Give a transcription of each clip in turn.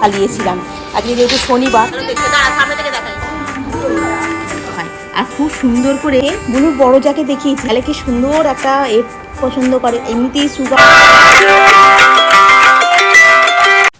চালিয়েছিলাম আজকে যেহেতু শনিবার। আর খুব সুন্দর করে বুনুর বড় যাকে দেখিয়েছি। তাহলে কি সুন্দর একটা এ পছন্দ করে এমনিতেই সুগার।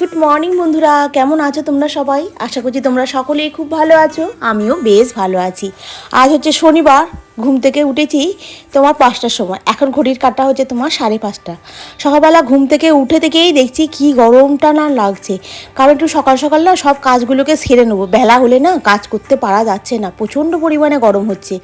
গুড মর্নিং বন্ধুরা কেমন আছো তোমরা সবাই? আশা করছি তোমরা সকলেই খুব ভালো আছো আমিও বেশ ভালো আছি। আজ হচ্ছে শনিবার ঘুম থেকে উঠেছি তোমার পাঁচটার সময়। এখন ঘড়ির কাটা হচ্ছে তোমার সাড়ে পাঁচটা। সকালবেলা ঘুম থেকে উঠে থেকেই দেখছি কি গরমটা না লাগছে। কারণ একটু সকাল সকাল না সব কাজগুলোকে সেরে নেব। বেলা হলে না কাজ করতে পারা যাচ্ছে না। প্রচণ্ড পরিমাণে গরম হচ্ছে।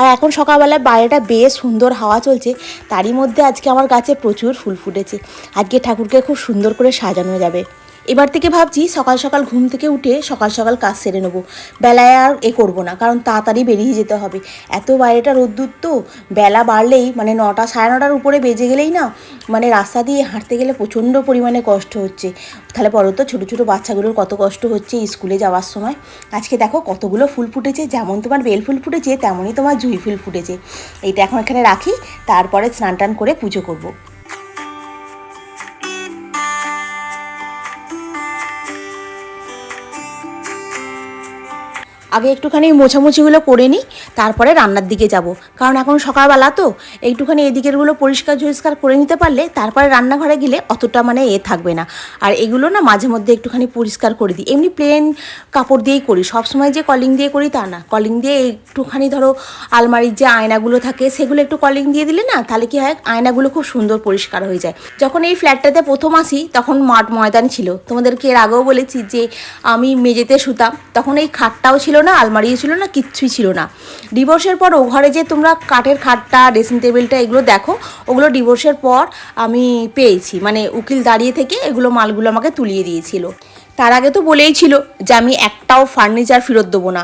আর এখন সকালবেলায় বাইরেটা বেশ সুন্দর হাওয়া চলছে। তারই মধ্যে আজকে আমার গাছে প্রচুর ফুল ফুটেছে। আজকে ঠাকুরকে খুব সুন্দর করে সাজানো যাবে। এবার থেকে ভাবছি সকাল সকাল ঘুম থেকে উঠে সকাল সকাল কাজ সেরে নেব। বেলায় আর এ করব না, কারণ তাড়াতাড়ি বেরিয়ে যেতে হবে। এত বাইরেটা রোদ্দুর তো, বেলা বাড়লেই মানে নটা, সাড়ে নটার উপরে বেজে গেলেই না মানে রাস্তা দিয়ে হাঁটতে গেলে প্রচণ্ড পরিমাণে কষ্ট হচ্ছে। তাহলে পরে তো, ছোটো ছোটো বাচ্চাগুলোর কত কষ্ট হচ্ছে স্কুলে যাওয়ার সময়? আজকে দেখো কতগুলো ফুল ফুটেছে, যেমন তোমার বেল ফুল ফুটেছে, তেমনই তোমার জুঁই ফুল ফুটেছে। এইটা এখন এখানে রাখি, তারপরে স্নান টান করে পুজো করব। আগে একটুখানি মোছামুছিগুলো করে নিই। তারপরে রান্নার দিকে যাব। কারণ এখন সকালবেলা তো, একটুখানি এদিকেরগুলো পরিষ্কার ঝরিষ্কার করে নিতে পারলে তারপরে রান্নাঘরে গেলে অতটা মানে এ থাকবে না। আর এগুলো না মাঝে মধ্যে একটুখানি পরিষ্কার করে দিই। এমনি প্লেন কাপড় দিয়েই করি। সবসময় যে কলিং দিয়ে করি তা না। কলিং দিয়ে একটুখানি ধরো আলমারির যে আয়নাগুলো থাকে, সেগুলো একটু কলিং দিয়ে দিলে না তাহলে কি হয়, আয়নাগুলো খুব সুন্দর পরিষ্কার হয়ে যায়। যখন এই ফ্ল্যাটটাতে প্রথম আসি, তখন মাঠ ময়দান ছিল। তোমাদেরকে এর আগেও বলেছি যে আমি মেঝেতে শুতাম। তখন এই খাটটাও ছিল না, আলমারিও ছিল না, কিচ্ছুই ছিল না। ডিভোর্সের পর ওভারে যে তোমরা কাঠের খাটটা ড্রেসিং টেবিলটা এগুলো দেখো, ওগুলো ডিভোর্সের পর আমি পেয়েছি। মানে উকিল দাঁড়িয়ে থেকে এগুলো মালগুলো আমাকে তুলিয়ে দিয়েছিল। তার আগে তো বলেই ছিল যে আমি একটাও ফার্নিচার ফেরত দেবো না।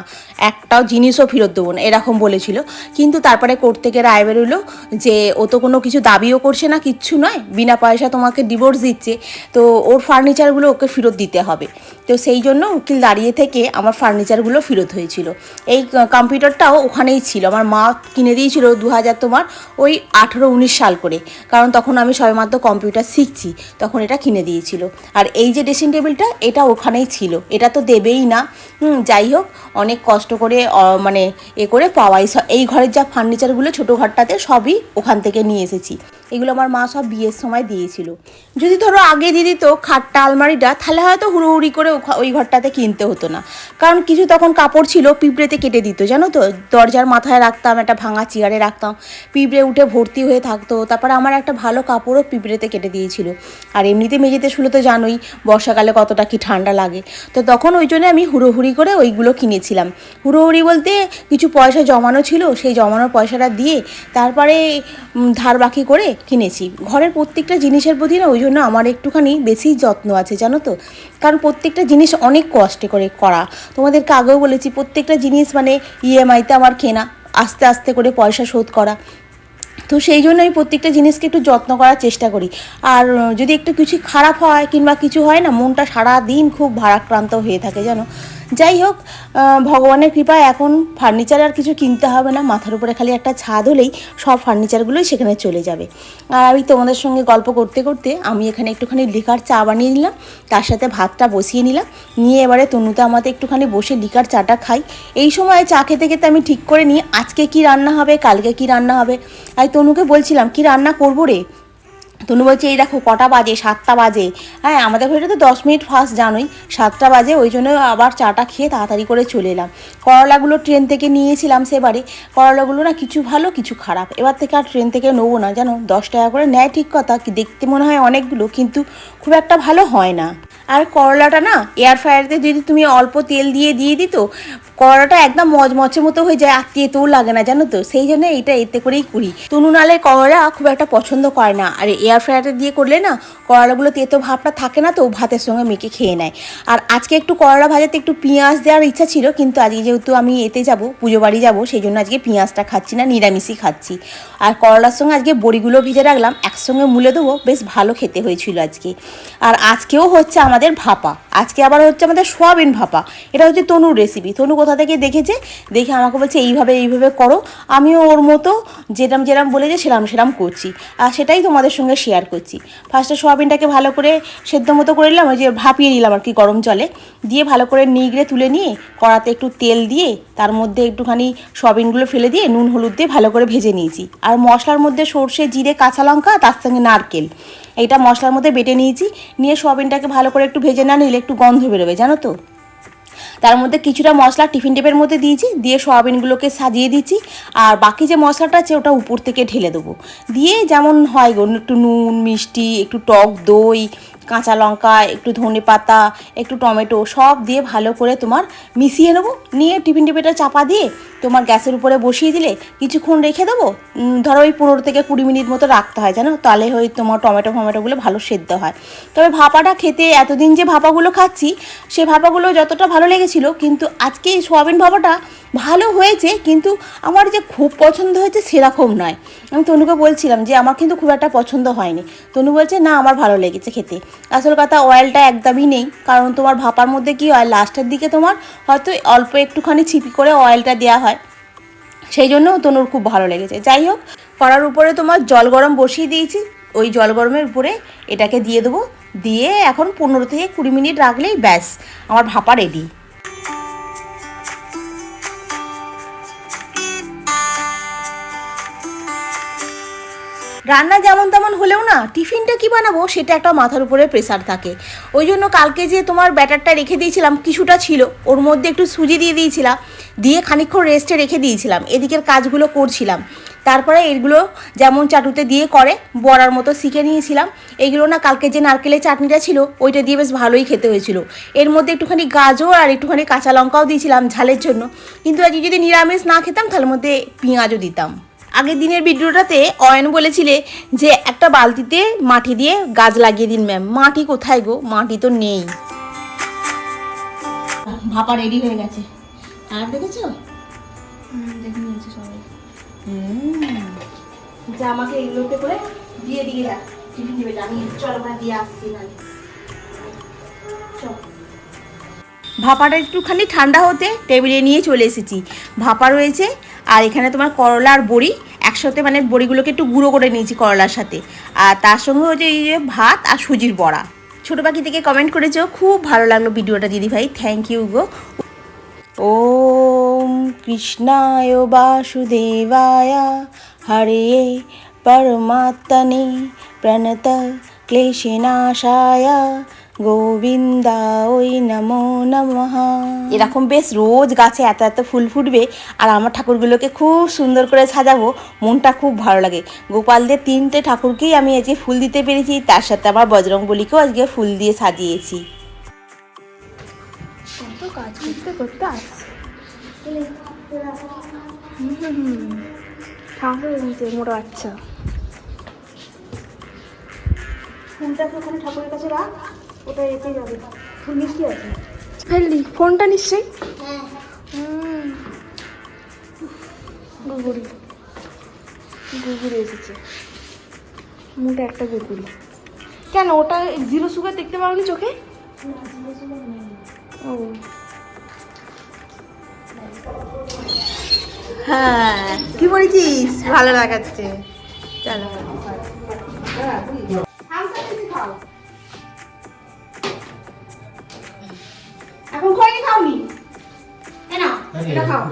একটাও জিনিসও ফেরত দেবো না, এরকম বলেছিল। কিন্তু তারপরে কোর্ট থেকে রায় বেরোলো যে ও তো কোনো কিছু দাবিও করছে না, কিচ্ছু নয়, বিনা পয়সা তোমাকে ডিভোর্স দিচ্ছে, তো ওর ফার্নিচারগুলো ওকে ফেরত দিতে হবে। তো সেই জন্য উকিল দাঁড়িয়ে থেকে আমার ফার্নিচারগুলো ফেরত হয়েছিল। এই কম্পিউটারটাও ওখানেই ছিল, আমার মা কিনে দিয়েছিল দু হাজার তোমার ওই আঠেরো উনিশ সাল করে, কারণ তখন আমি সবেমাত্র কম্পিউটার শিখছি, তখন এটা কিনে দিয়েছিল। আর এই যে ড্রেসিং টেবিলটা এটা ওখানেই ছিল, এটা তো দেবেই না। যাই হোক, অনেক কষ্ট করে মানে এ করে পাওয়াই। এই ঘরের যা ফার্নিচারগুলো ছোটো ঘরটাতে সবই ওখান থেকে নিয়ে এসেছি। এগুলো আমার মা সব বিয়ের সময় দিয়েছিল। যদি ধরো আগে দিয়ে দিত খাটটা, আলমারিটা, তাহলে হয়তো হুড়োহুড়ি করে ওই ঘরটাতে কিনতে হতো না। কারণ কিছু তখন কাপড় ছিল, পিঁপড়েতে কেটে দিত, জানো তো? দরজার মাথায় রাখতাম, একটা ভাঙা চেয়ারে রাখতাম, পিঁপড়ে উঠে ভর্তি হয়ে থাকতো। তারপরে আমার একটা ভালো কাপড়ও পিঁপড়েতে কেটে দিয়েছিল। আর এমনিতে মেঝেতে শুলে তো জানোই, বর্ষাকালে কতটা কি ঠান্ডা লাগে। তো তখন ওই জন্য আমি হুড়োহুড়ি করে ওইগুলো কিনেছিলাম। হুড়োহুড়ি বলতে কিছু পয়সা জমানো ছিল, সেই জমানোর পয়সাটা দিয়ে তারপরে ধার বাকি করে কিনেছি। ঘরের প্রত্যেকটা জিনিসের প্রতি না ওই জন্য আমার একটুখানি বেশি যত্ন আছে, জানো তো? কারণ প্রত্যেকটা জিনিস অনেক কষ্টে করে করা। তোমাদেরকে আগেও বলেছি, প্রত্যেকটা জিনিস মানে ইএমআইতে আমার কেনা, আস্তে আস্তে করে পয়সা শোধ করা। তো সেই জন্য আমি প্রত্যেকটা জিনিসকে একটু যত্ন করার চেষ্টা করি। আর যদি একটু কিছু খারাপ হয় কিংবা কিছু হয় না, মনটা সারা দিন খুব ভারাক্রান্ত হয়ে থাকে, জানো? যাই হোক ভগবানের কৃপায় এখন ফার্নিচার আর কিছু কিনতে হবে না। মাথার উপরে খালি একটা ছাদ হলেই সব ফার্নিচারগুলোই সেখানে চলে যাবে। আর আমি তোমাদের সঙ্গে গল্প করতে করতে আমি এখানে একটুখানি লিকার চা বানিয়ে নিলাম, তার সাথে ভাতটা বসিয়ে নিলাম। নিয়ে এবারে তনুতে আমাদের একটুখানি বসে লিকার চাটা খাই এই সময় চা খেতে খেতে আমি ঠিক করে নিই, আজকে কি রান্না হবে, কালকে কি রান্না হবে। আর তনুকে বলছিলাম, কি রান্না করব রে? তনু বলছে, এই দেখো, কটা বাজে? সাতটা বাজে। হ্যাঁ আমাদের ঘরে তো দশ মিনিট ফার্স্ট জানোই। সাতটা বাজে, ওই জন্য আবার চাটা খেয়ে তাড়াতাড়ি করে চলে এলাম। করলাগুলো ট্রেন থেকে নিয়েছিলাম সেবারে। করলাগুলো না কিছু ভালো, কিছু খারাপ। এবার থেকে আর ট্রেন থেকে নেব না, জানো? দশ টাকা করে নেয় ঠিক কথা দেখতে মনে হয় অনেকগুলো, কিন্তু খুব একটা ভালো হয় না। আর করলাটা না এয়ার ফ্রায়ারতে যদি তুমি অল্প তেল দিয়ে দিয়ে দিত, করলাটা একদম মজমচে মতো হয়ে যায়, আর তেতেও লাগে না, জানো তো? সেই জন্য এইটা এতে করেই করি। তনু নালে করলা খুব একটা পছন্দ করে না। আর এয়ার ফ্রায়ারে দিয়ে করলে না করলাগুলো তেতো ভাবটা থাকে না তো ভাতের সঙ্গে মেখে খেয়ে নেয়। আর আজকে একটু করলা ভাজাতে একটু পেঁয়াজ দেওয়ার ইচ্ছা ছিল, কিন্তু আজকে যেহেতু আমি এতে যাব, পুজো বাড়ি যাব সেই জন্য আজকে পেঁয়াজটা খাচ্ছি না, নিরামিষই খাচ্ছি। আর করলার সঙ্গে আজকে বড়িগুলো ভিজে রাখলাম, একসঙ্গে মুলে দেবো, বেশ ভালো খেতে হয়েছিল আজকে। আর আজকেও হচ্ছে আমাদের ভাপা। আজকে আবার হচ্ছে আমাদের সোয়াবিন ভাপা। এটা হচ্ছে তনুর রেসিপি তনু কোথা থেকে দেখেছে? দেখে আমাকে বলছে, এইভাবে এইভাবে করো। আমিও ওর মতো যেরাম যেরাম বলেছে, সেরাম সেরাম করছি। আর সেটাই তোমাদের সঙ্গে শেয়ার করছি। ফার্স্টে সোয়াবিনটাকে ভালো করে সেদ্ধ মতো করে নিলাম, ওই যে ভাপিয়ে নিলাম আর কি গরম জলে। দিয়ে ভালো করে নিগড়ে তুলে নিয়ে কড়াতে একটু তেল দিয়ে তার মধ্যে একটুখানি সোয়াবিনগুলো ফেলে দিয়ে নুন, হলুদ দিয়ে ভালো করে ভেজে নিয়েছি। আর মশলার মধ্যে সর্ষে, জিরে, কাঁচা লঙ্কা, তার সঙ্গে নারকেল। এইটা মশলার মধ্যে বেটে নিয়েছি, নিয়ে সোয়াবিনটাকে ভালো করে একটু ভেজে না নিলে একটু গন্ধ বেরোবে, জানো তো? তার মধ্যে কিছুটা মশলা টিফিন টেপের মধ্যে দিয়েছি, দিয়ে সয়াবিনগুলোকে সাজিয়ে দিচ্ছি, আর বাকি যে মশলাটা আছে ওটা উপর থেকে ঢেলে দেবো। দিয়ে যেমন হয় একটু নুন, মিষ্টি, একটু টক দই কাঁচা লঙ্কা, একটু ধনে পাতা, একটু টমেটো সব দিয়ে ভালো করে তোমার মিশিয়ে নেব। নিয়ে টিফিন টিপিটা চাপা দিয়ে তোমার গ্যাসের উপরে বসিয়ে দিলে কিছুক্ষণ রেখে দেবো। ধরো ওই পনেরো থেকে কুড়ি মিনিট মতো রাখতে হয়, জানো? তাহলে ওই তোমার টমেটো ফমেটোগুলো ভালো সেদ্ধ হয়। তবে ভাপাটা খেতে এতদিন যে ভাপাগুলো খাচ্ছি, সে ভাপাগুলো যতটা ভালো লেগেছিল, কিন্তু আজকে এই সোয়াবিন ভাপাটা ভালো হয়েছে, কিন্তু আমার যে খুব পছন্দ হয়েছে সেরকম নয়। আমি তনুকে বলছিলাম যে, আমার কিন্তু খুব একটা পছন্দ হয়নি। তনু বলছে, না, আমার ভালো লেগেছে খেতে। আসল কথা অয়েলটা একদমই নেই। কারণ তোমার ভাপার মধ্যে কি হয়, লাস্টের দিকে তোমার হয়তো অল্প একটুখানি ছিপি করে অয়েলটা দেওয়া হয়। সেই জন্য তনুর খুব ভালো লেগেছে। যাই হোক করার উপরে তোমার জল গরম বসিয়ে দিয়েছি। ওই জল গরমের উপরে এটাকে দিয়ে দেবো। দিয়ে এখন পনেরো থেকে কুড়ি মিনিট রাখলেই ব্যাস, আমার ভাপা রেডি রান্না যেমন তেমন হলেও না, টিফিনটা কি বানাবো সেটা একটা মাথার উপরে প্রেসার থাকে। ওই জন্য কালকে যে তোমার ব্যাটারটা রেখে দিয়েছিলাম, কিছুটা ছিল, ওর মধ্যে একটু সুজি দিয়ে দিয়েছিলাম, দিয়ে খানিকক্ষণ রেস্টে রেখে দিয়েছিলাম, এদিকের কাজগুলো করছিলাম। তারপরে এগুলো যেমন চাটুতে দিয়ে করে, বড়ার মতো শিখে নিয়েছিলাম এইগুলো না কালকে যে নারকেলের চাটনিটা ছিল, ওইটা দিয়ে বেশ ভালোই খেতে হয়েছিল। এর মধ্যে একটুখানি গাজর আর একটুখানি কাঁচা লঙ্কাও দিয়েছিলাম ঝালের জন্য, কিন্তু আজকে যদি নিরামিষ না খেতাম, তাহলে মধ্যে পেঁয়াজও দিতাম। আগের দিনের ভিডিওটাতে অয়ন বলেছিলে যে একটা বালতিতে মাটি দিয়ে গাছ লাগিয়ে দিন ম্যাম মাটি কোথায় গো? মাটি তো নেই। ভাপা রেডি হয়ে গেছে। আর দেখেছ? দেখে নিয়েছে সবাই। যা আমাকে এগুলোতে করে দিয়ে দিয়ে টিফিন দেবে আমি চল ওখানে দিয়ে আসছি চল। ভাপাটা একটুখানি ঠান্ডা হতে টেবিলে নিয়ে চলে এসেছি। ভাপা রয়েছে আর এখানে তোমার করলা আর বড়ি। একসাথে মানে বড়িগুলোকে একটু গুঁড়ো করে নিয়েছি করলার সাথে। আর তার সঙ্গে হচ্ছে এই যে ভাত আর সুজির বড়া। ছোটো পাখি থেকে কমেন্ট করেছ, খুব ভালো লাগল ভিডিওটা দিদি ভাই। Thank you go. ওম কৃষ্ণায় বাসুদেবায়, হরে পরমাত্মনে প্রণত ক্লেশনাশায় গোবিন্দা ওই নমো নমঃ। এরকম বেশ রোজ গাছে এত এত ফুল ফুটবে আর আমার ঠাকুরগুলোকে খুব সুন্দর করে সাজাবো মনটা খুব ভালো লাগে। গোপালদের তিনটে ঠাকুরকেই আমি আজকে ফুল দিতে পেরেছি তার সাথে আমার বজরংবলীকেও আজকে ফুল দিয়ে সাজিয়েছি। কত কাজ করতে আসছে। ওখানে ঠাকুরের কাছে রাখ? ওটা এতে যাবে। ফুল মিষ্টি আছে। ফেললি ফোনটা নিশ্চয়ই? গুগুড়ি গুগুড়ি এসেছে। মোটা একটা গুগুড়ি কেন ওটা জিরো সুগার দেখতে পাওনি চোখে? ও। হ্যাঁ কি বলছিস? ভালো লাগাচ্ছে। চলো। খাও।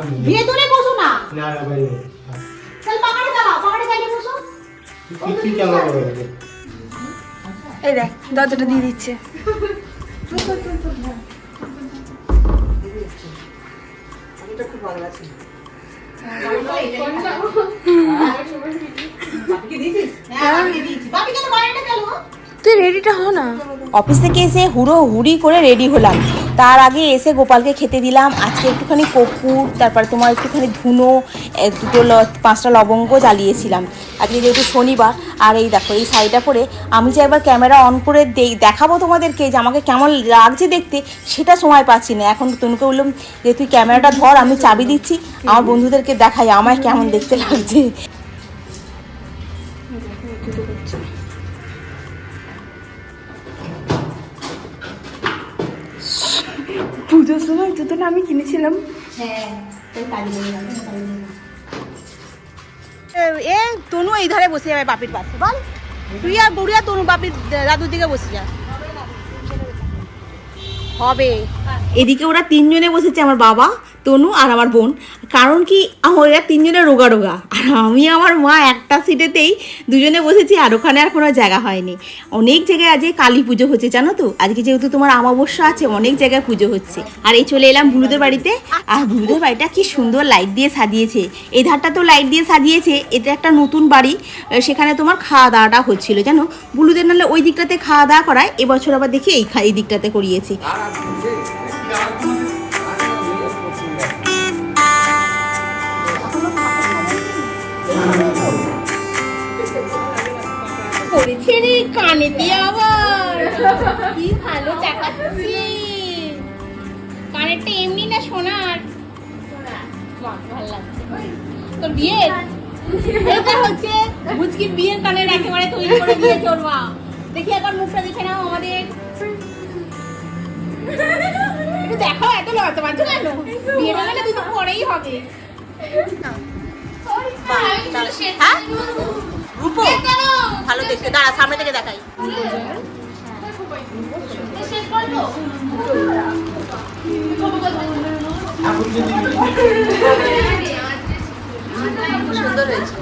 বসো না। না না বাইরে চল পাহাড়ে চালাও পাহাড়ে চালিয়ে বসো। কি কি কেমন করে এই দেখ দরজাটা দিয়ে দিচ্ছে। তুই রেডিটা হ না। অফিস থেকে এসে হুড়ো হুড়ি করে রেডি হলাম। তার আগে এসে গোপালকে খেতে দিলাম। আজকে একটুখানি কর্পূর তারপরে তোমার একটুখানি ধুনো দুটো ল- পাঁচটা লবঙ্গ জ্বালিয়েছিলাম। আজকে যেহেতু শনিবার, আর এই দেখো, এই শাড়িটা পরে আমি যে একবার ক্যামেরা অন করে দেখাবো তোমাদেরকে যে আমাকে কেমন লাগছে দেখতে, সেটা সময় পাচ্ছি না। এখন তনুকে বললাম যে, তুই ক্যামেরাটা ধর, আমি চাবি দিচ্ছি। আমার বন্ধুদেরকে দেখাই, আমায় কেমন দেখতে লাগছে? পুজোর সময় জুতো না আমি কিনেছিলাম। হ্যাঁ এ তনু এই ধারে বসে যাবে বাপির পাশে বল। তুই আর বুড়িয়া তনু বাপির দাদুর দিকে বসে যা। হবে। এদিকে ওরা তিনজনে বসেছে আমার বাবা। তনু আর আমার বোন। কারণ কি, আমার তিনজনে রোগা রোগা। আর আমি আমার মা একটা সিটেতেই দুজনে বসেছি আর ওখানে আর কোনো জায়গা হয়নি। অনেক জায়গায় আজকে কালী পুজো হচ্ছে, জানো তো? আজকে যেহেতু তোমার আমাবস্যা আছে, অনেক জায়গায় পুজো হচ্ছে। আর এই চলে এলাম বুলুদের বাড়িতে। আর বুলুদের বাড়িটা কি সুন্দর লাইট দিয়ে সাজিয়েছে। এই ধারটা তো লাইট দিয়ে সাজিয়েছে, এটা একটা নতুন বাড়ি। সেখানে তোমার খাওয়া দাওয়াটা হচ্ছিল, জানো? বুলুদের নাহলে ওই দিকটাতে খাওয়া দাওয়া করায়, এবছর আবার দেখি এই এই দিকটাতে করিয়েছে। করেছে রে কানেতে আবার কি ভালো দেখাচ্ছে। কানেরটা এমনি না সোনার? ভালো লাগছে। তোর বিয়ের? এটা হচ্ছে মুচকির বিয়ের কানের একেবারে তৈরি করে দিয়েছে ওর মা। দেখি একবার মুখটা দেখে নাও আমাদের। দেখো এত লড়তে পারছ কেন? বিয়েটা হলে দুটো পরেই হবে। হ্যাঁ? ভালো দাঁড়া সামনে থেকে দেখাই। সুন্দর হয়েছে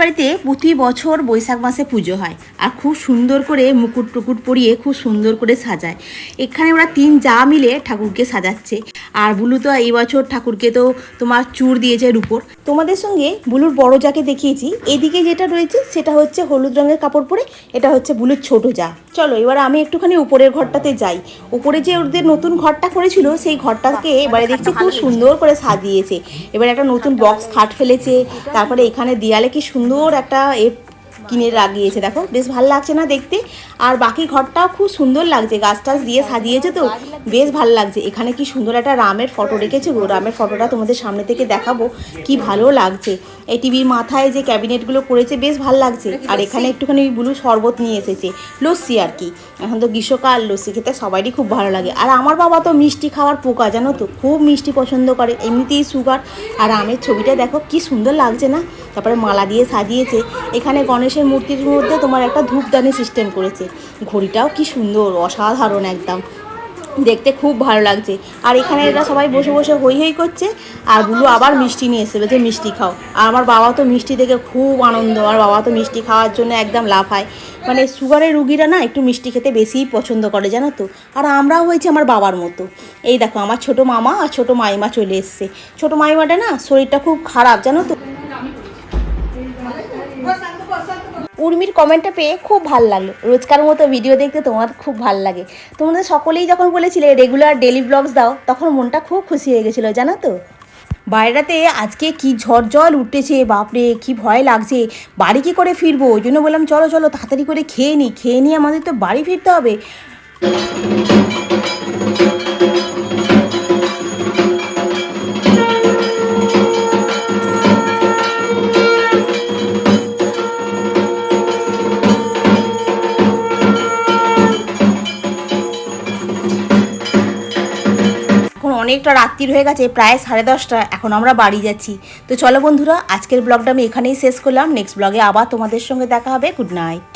বাড়িতে প্রতি বছর বৈশাখ মাসে পুজো হয়। আর খুব সুন্দর করে মুকুট টুকুট পরিয়ে খুব সুন্দর করে সাজায়। এখানে ওরা তিন যা মিলে ঠাকুরকে সাজাচ্ছে। আর বুলু তো এই বছর ঠাকুরকে তো তোমার চূড় দিয়েছে রূপোর। তোমাদের সঙ্গে বুলুর বড় যাকে দেখিয়েছি, এদিকে যেটা রয়েছে সেটা হচ্ছে হলুদ রঙের কাপড় পরে, এটা হচ্ছে বুলুর ছোট যা। চলো, এবার আমি একটুখানি উপরের ঘরটাতে যাই। উপরে যে ওদের নতুন ঘরটা করেছিল, সেই ঘরটাকে এবারে দেখছি খুব সুন্দর করে সাজিয়েছে। এবার একটা নতুন বক্স খাট ফেলেছে, তারপরে এখানে দেয়ালে কি সুন্দর একটা কিনে লাগিয়েছে, দেখো, বেশ ভালো লাগছে না দেখতে। আর বাকি ঘরটাও খুব সুন্দর লাগছে গাছ টাছ দিয়ে সাজিয়েছে তো, বেশ ভালো লাগছে। এখানে কি সুন্দর একটা রামের ফটো রেখেছে গো, রামের ফটোটা তোমাদের সামনে থেকে দেখাবো, কি ভালো লাগছে। এই টিভির মাথায় যে ক্যাবিনেটগুলো করেছে, বেশ ভালো লাগছে। আর এখানে একটুখানি ব্লু শরবত নিয়ে এসেছে, লস্যি আর কি। এখন তো গ্রীষ্মকাল, লস্যি খেতে সবারই খুব ভালো লাগে। আর আমার বাবা তো মিষ্টি খাওয়ার পোকা, জানো তো, খুব মিষ্টি পছন্দ করে, এমনিতেই সুগার। আর আমের ছবিটা দেখো, কি সুন্দর লাগছে না? তারপরে মালা দিয়ে সাজিয়েছে। এখানে গণেশের মূর্তির মধ্যে তোমার একটা ধূপদানি সিস্টেম করেছে। ঘড়িটাও কি সুন্দর, অসাধারণ একদম। দেখতে খুব ভালো লাগছে। আর এখানে এরা সবাই বসে বসে হই হই করছে, আর বুলু আবার মিষ্টি নিয়ে এসে বলছে মিষ্টি খাও। আর আমার বাবা তো মিষ্টি দেখে খুব আনন্দ আর বাবা তো মিষ্টি খাওয়ার জন্য একদম লাফায়। মানে সুগারের রুগীরা না একটু মিষ্টি খেতে বেশিই পছন্দ করে, জানো তো? আর আমরাও হয়েছে আমার বাবার মতো। এই দেখো, আমার ছোট মামা আর ছোট মাইমা চলে এসছে। ছোট মাইমাটা না শরীরটা খুব খারাপ, জানো তো? উর্মির কমেন্টটা পেয়ে খুব ভালো লাগল। রোজকার মতো ভিডিও দেখতে তোমার খুব ভালো লাগে। তোমাদের সকলেই যখন বলেছিলে রেগুলার ডেলি ব্লগস দাও তখন মনটা খুব খুশি হয়ে গেছিল, জানো তো? বাইরেটাতে আজকে কি ঝড় জল উঠেছে, বাপরে, কি ভয় লাগছে। বাড়ি কি করে ফিরবো? ওই জন্য বললাম, চলো চলো, তাড়াতাড়ি করে খেয়ে নিই খেয়ে নিয়ে আমাদের তো বাড়ি ফিরতে হবে। অনেকটা রাত্রি হয়ে গেছে, প্রায় সাড়ে দশটা, এখন আমরা বাড়ি যাচ্ছি। তো চলো বন্ধুরা, আজকের ব্লগটা আমি এখানেই শেষ করলাম। নেক্সট ব্লগে আবার তোমাদের সঙ্গে দেখা হবে। Good night.